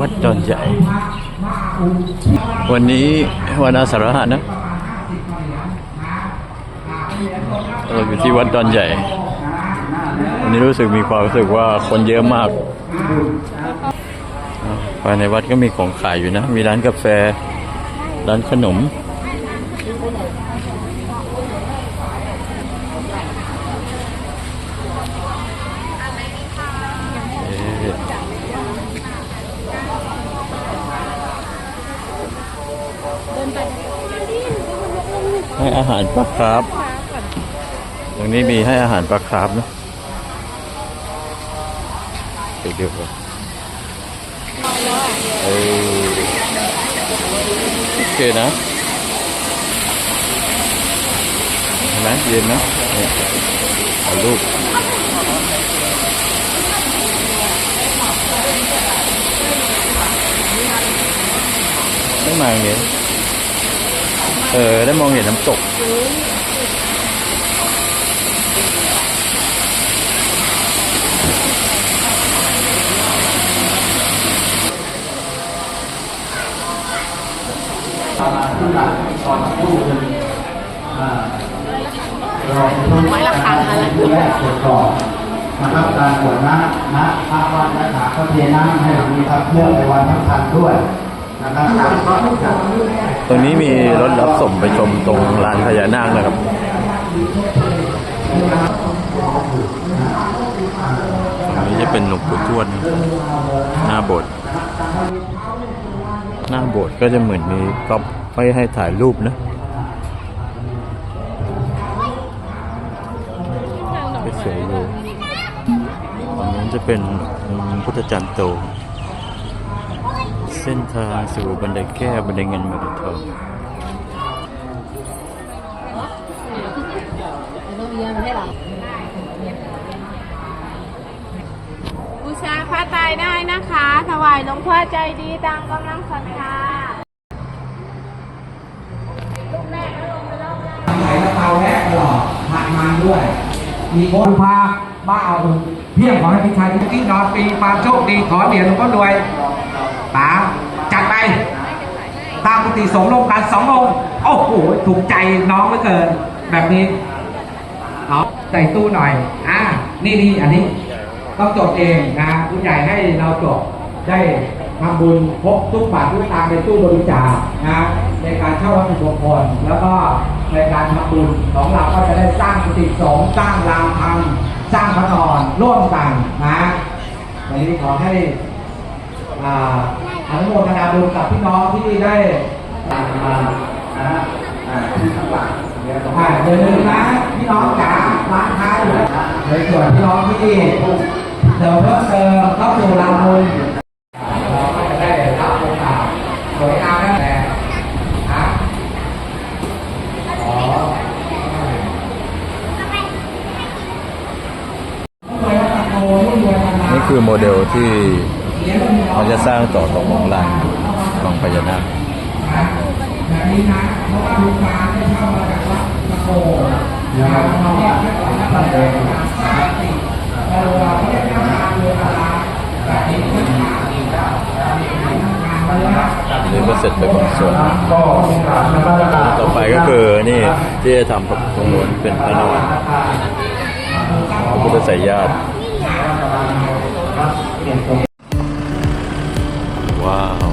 วัดจอนใหญ่ วันนี้วันอาสาฬหะนะเราอยู่ที่วัดดอนใหญ่ วันนี้รู้สึกมีความรู้สึกว่าคนเยอะมากภายในวัดก็มีของขายอยู่นะ มีร้านกาแฟ ร้านขนม ให้อาหารปลาคาร์ฟตรงนี้มีให้อาหารปลาคาร์ฟนะไปดูกันเออโอเคนะเห็นไหมเย็นนะเนี่ยเอาลูกไม่มาอย่างนี้ เออ ได้มองเห็นน้ำตก ไม้ละครั้งอะไรแรกตรวจสอบนะครับการตรวจน้ำนะพระวัดและขาเขาเทน้ำให้หลังนี้ครับเพื่อไปวันทั้งคันด้วยนะครับ ตรงนี้มีรถรับส่งไปชมตรงลานพญานาคนะครับ ตรงนี้จะเป็นหลวงปู่ทวดหน้าโบสถ์ หน้าโบสถ์ก็จะเหมือนมีก๊อปไว้ให้ถ่ายรูปนะไปสวยอยู่ตรงนี้จะเป็นพุทธจันทร์โต เส้นทางสู่บันไดแก้วบันไดเงินบันไดทองบูชาพระตายได้นะคะ ถวายหลวงพ่อใจดีตามกำลังศรัทธาใส่กระเพราแห้ตลอดผัดมันด้วย มีโคนพาบ้าเอาเพียงขอให้พี่ชายที่นอนปีความโชคดีขอเหรียญหลวงพ่อรวย ป๋าจัดไปตามปกติสงฆ์ลงกันสององค์โอ้โหถูกใจน้องเหลือเกิน แบบนี้เอาใส่ตู้หน่อยอ่านี่นี่อันนี้ต้องจดเองนะผู้ใหญ่ให้เราจดได้ทำบุญพกทุกบาททุกตางในตู้บริจาคนะในการเช่าวัตถุมงคลแล้วก็ในการทำบุญของเราก็จะได้สร้างกุฏิสงฆ์สร้างรามธรรมสร้างพระนอนร่วมกันนะวันนี้ขอให้อ่า อนุโมทนาบุญกับพี่น้องที่ได้อ่านะอ่าที่ข้างหลังอ่าอย่าลืมนะพี่น้องจ๋าร้านค้าอยู่นะในส่วนพี่น้องที่เดี๋ยวเพิ่มเติมเข้าสู่รางบุญเราก็จะได้รับโอกาสสวยงามนั่นแหละนะอ๋อนี่คือโมเดลที่ เขาจะสร้างต่อตรงของลานของพญานาคเพราะว่าลูกค้าได้เข้ามาจากวัดตะโกนะครับเราเนี่ยเราได้ทำสร้างติเราเราไม่ได้ทำงานเลยอะไรแบบนี้ไม่ทำอีกแล้วงานมาแล้วอันนี้ก็เสร็จไปบางส่วนต่อไปก็คือนี่ที่จะทำตรงนู้นเป็นพระนอนพระพุทธสายญาติ Wow.